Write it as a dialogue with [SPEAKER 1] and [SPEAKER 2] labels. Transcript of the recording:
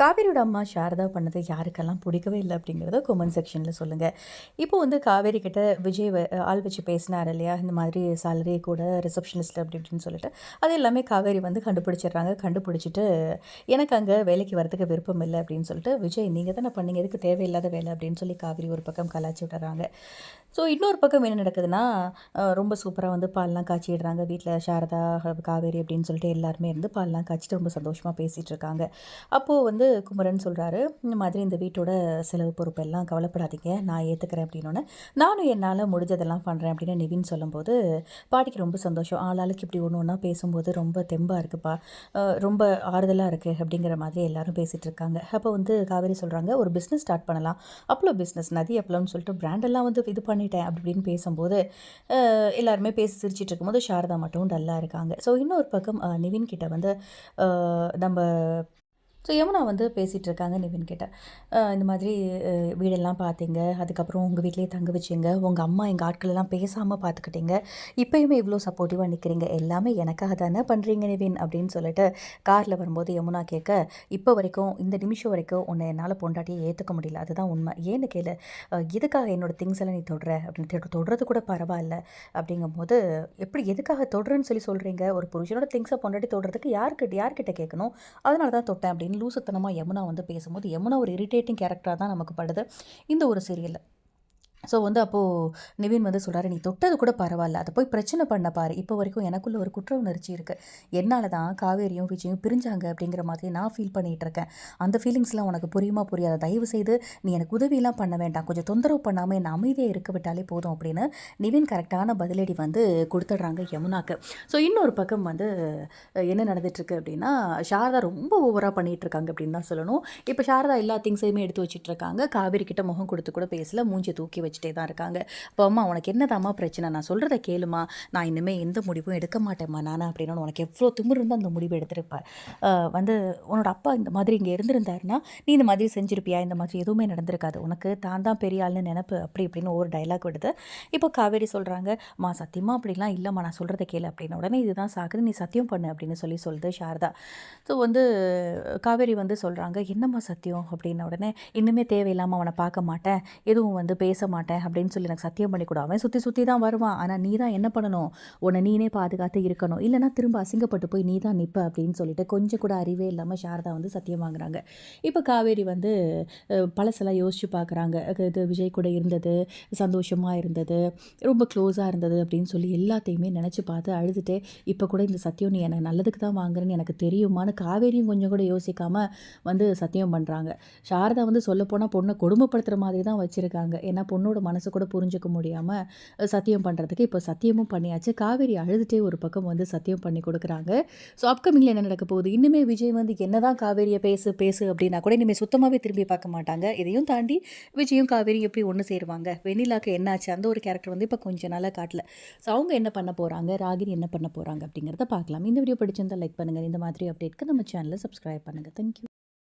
[SPEAKER 1] காவேரியோட அம்மா சாரதா பண்ணது யாருக்கெல்லாம் பிடிக்கவே இல்லை அப்படிங்கிறத கொமெண்ட் செக்ஷனில் சொல்லுங்கள் இப்போ வந்து காவேரி கிட்ட விஜய் வ- ஆள் வச்சு பேசினார் இல்லையா? இந்த மாதிரி சேலரி கூட ரிசப்ஷனிஸ்ட் அப்படி இப்படின்னு சொல்லிட்டு. அது எல்லாமே காவேரி வந்து கண்டுபிடிச்சிடுறாங்க. கண்டுபிடிச்சிட்டு எனக்கு அங்கே வேலைக்கு வரதுக்கு விருப்பம் இல்லை அப்படின்னு சொல்லிட்டு விஜய் நீங்கள் தானே பண்ணீங்க. எதுக்கு தேவையில்லாத வேலை? அப்படின்னு சொல்லி காவேரி ஒரு பக்கம் கலாச்சி விட்டுறாங்க. ஸோ இன்னொரு பக்கம் என்ன நடக்குதுன்னா ரொம்ப சூப்பராக வந்து பால்லாம் காய்ச்சிடுறாங்க. வீட்டில் சாரதா காவேரி அப்படின்னு சொல்லிட்டு எல்லாருமே இருந்து பால்லாம் காய்ச்சிட்டு ரொம்ப சந்தோஷமாக பேசிகிட்டு இருக்காங்க. அப்போது வந்து குமரன் சொல்கிறாரு இந்த மாதிரி இந்த வீட்டோட செலவு பொறுப்பு எல்லாம் கவலைப்படாதீங்க. நான் ஏற்றுக்கிறேன் அப்படின்னோடனே நானும் என்னால் முடிஞ்சதெல்லாம் பண்ணுறேன் அப்படின்னு நிவின் சொல்லும்போது பாட்டிக்கு ரொம்ப சந்தோஷம். ஆளாளுக்கு இப்படி ஒன்று ஒன்றா பேசும்போது ரொம்ப தெம்பாக இருக்குப்பா. ரொம்ப ஆறுதலாக இருக்குது அப்படிங்கிற மாதிரி எல்லாரும் பேசிகிட்டு இருக்காங்க. அப்போ வந்து காவேரி சொல்கிறாங்க ஒரு பிஸ்னஸ் ஸ்டார்ட் பண்ணலாம். அப்பளோ பிஸ்னஸ் நதி அப்பளம்னு சொல்லிட்டு பிராண்டெல்லாம் வந்து இது பண்ணிட்டேன் அப்படி இப்படின்னு பேசும்போது எல்லாருமே பேசி சிரிச்சிட்டு இருக்கும்போது சாரதா மட்டும் டல்லாக இருக்காங்க. ஸோ இன்னொரு பக்கம் நிவின் கிட்ட வந்து நம்ம ஸோ யமுனா வந்து பேசிகிட்டு இருக்காங்க நிவின் கிட்ட. இந்த மாதிரி வீடெல்லாம் பார்த்தீங்க அதுக்கப்புறம் உங்கள் வீட்லேயே தங்க வச்சிங்க உங்கள் அம்மா எங்கள் ஆட்களெல்லாம் பேசாமல் பார்த்துக்கிட்டீங்க இப்போயுமே இவ்வளோ சப்போர்ட்டிவாக நிற்கிறீங்க எல்லாமே எனக்காக தானே பண்ணுறீங்க நிவின் அப்படின்னு சொல்லிட்டு காரில் வரும்போது யமுனா கேட்க இப்போ வரைக்கும் இந்த நிமிஷம் வரைக்கும் உன்னை என்னால் பொண்டாட்டியை ஏற்றுக்க முடியல அதுதான் உண்மை. ஏன்னு கேளு எதுக்காக என்னோடய திங்ஸ் எல்லாம் நீ தொடுற? அப்படின்னு தொடுறது கூட பரவாயில்ல. அப்படிங்கும்போது எப்படி எதுக்காக தொடுறேன்னு சொல்லி சொல்கிறீங்க ஒரு புருஷனோட திங்ஸை பொண்டாட்டி தொடுறதுக்கு யார்கிட்ட யார்கிட்ட கேட்கணும்? அதனால தான் தொட்டேன் அப்படின்னு லூசுத்தனமாக யமுனா வந்து பேசும்போது யமுனா ஒரு இரிட்டேட்டிங் கேரக்டராக தான் நமக்கு படுது. இந்த ஒரு சீரியலில் ஸோ வந்து அப்போது நிவின் வந்து சொல்கிறாரு நீ தொட்டது கூட பரவாயில்ல. அதை போய் பிரச்சனை பண்ண பாரு. இப்போ வரைக்கும் எனக்குள்ளே ஒரு குற்ற உணர்ச்சி இருக்குது என்னால் தான் காவேரியும் விஜயும் பிரிஞ்சாங்க அப்படிங்கிற மாதிரி நான் ஃபீல் பண்ணிகிட்டு இருக்கேன். அந்த ஃபீலிங்ஸ்லாம் உனக்கு புரியுமா புரியாத? தயவு செய்து நீ எனக்கு உதவியெல்லாம் பண்ண வேண்டாம். கொஞ்சம் தொந்தரவு பண்ணாமல் என்னை அமைதியாக இருக்க விட்டாலே போதும் அப்படின்னு நிவின் கரெக்டான பதிலடி வந்து கொடுத்துட்றாங்க யமுனாக்கு. ஸோ இன்னொரு பக்கம் வந்து என்ன நடந்துட்டுருக்கு அப்படின்னா சாரதா ரொம்ப ஓவராக பண்ணிகிட்டு இருக்காங்க அப்படின்னு தான் சொல்லணும். இப்போ சாரதா எல்லா திங்ஸையுமே எடுத்து வச்சுட்ருக்காங்க காவேரி கிட்ட முகம் கொடுத்து கூட பேசல. மூஞ்சி தூக்கி வச்சு வச்சுட்டே தான் இருக்காங்க. அப்போ அம்மா உனக்கு என்னதாம்மா பிரச்சனை? நான் சொல்கிறத கேளுமா. நான் இனிமேல் எந்த முடிவும் எடுக்க மாட்டேம்மா நான் அப்படின்னு உனக்கு எவ்வளோ திமிர் இருந்தால் அந்த முடிவு எடுத்திருப்பார் வந்து உன்னோட அப்பா இந்த மாதிரி இங்கே இருந்திருந்தாருன்னா நீ இந்த மாதிரி செஞ்சிருப்பியா? இந்த மாதிரி எதுவுமே நடந்திருக்காது. உனக்கு தான் தான் பெரிய ஆள்னு நினப்பு அப்படி இப்படின்னு ஒரு டைலாக் விடுது. இப்போ காவேரி சொல்கிறாங்க மா சத்தியமாக அப்படிலாம் இல்லைம்மா நான் சொல்கிறத கேளு அப்படின்னு உடனே இதுதான் சாக்குது நீ சத்தியம் பண்ணு அப்படின்னு சொல்லி சொல்லுது சாரதா. ஸோ வந்து காவேரி வந்து சொல்கிறாங்க என்னம்மா சத்தியம்? அப்படின்ன உடனே இன்னுமே தேவையில்லாமல் அவனை பார்க்க மாட்டேன். எதுவும் வந்து பேச மாட்டேன். அப்படின்னு சொல்லி எனக்கு சத்தியம் பண்ணி கொடு. அவன் சுற்றி சுற்றி தான் வருவான். ஆனால் நீ தான் என்ன பண்ணணும்? உன்னை நீனே பாதுகாத்து இருக்கணும். இல்லைனா திரும்ப அசிங்கப்பட்டு போய் நீ தான் நிற்ப அப்படின்னு சொல்லிட்டு கொஞ்சம் கூட அறிவே இல்லாமல் சாரதா வந்து சத்தியம் வாங்குறாங்க. இப்போ காவேரி வந்து பழசெல்லாம் யோசிச்சு பார்க்குறாங்க இது விஜய் கூட இருந்தது சந்தோஷமாக இருந்தது ரொம்ப க்ளோஸாக இருந்தது அப்படின்னு சொல்லி எல்லாத்தையுமே நினச்சி பார்த்து அழுதுட்டு இப்போ கூட இந்த சத்தியம் நீ எனக்கு நல்லதுக்கு தான் வாங்குறேன்னு எனக்கு தெரியுமான்னு காவேரியும் கொஞ்சம் கூட யோசிக்காமல் வந்து சத்தியம் பண்ணுறாங்க சாரதா வந்து சொல்லப்போனால் பொண்ணை கொடுமைப்படுத்துகிற மாதிரி தான் வச்சுருக்காங்க. ஏன்னா பொண்ணோட மனசு கூட புரிஞ்சுக்க முடியாமல் சத்தியம் பண்ணுறதுக்கு இப்போ சத்தியமும் பண்ணியாச்சு. காவேரி அழுதுகிட்டே ஒரு பக்கம் வந்து சத்தியம் பண்ணி கொடுக்குறாங்க. ஸோ அப்கமிங்கில் என்ன நடக்க போகுது? இன்னுமே விஜய் வந்து என்னதான் காவேரியை பேசு பேசு அப்படின்னா கூட இனிமேல் சுத்தமாகவே திரும்பி பார்க்க மாட்டாங்க. இதையும் தாண்டி விஜயும் காவேரி எப்படி ஒன்று சேருவாங்க? வெண்ணிலாக்கு என்னாச்சு அந்த ஒரு கேரக்டர் வந்து இப்போ கொஞ்ச நாளாக காட்டல. ஸோ அவங்க என்ன பண்ண போகிறாங்க ராகினி என்ன பண்ண போகிறாங்க அப்படிங்கிறத பார்க்கலாம். இந்த வீடியோ பிடிச்சிருந்தா லைக் பண்ணுங்கள் இந்த மாதிரி அப்டேட்க்கு நம்ம சேனலை சப்ஸ்கிரைப் பண்ணுங்கள் தேங்க்யூ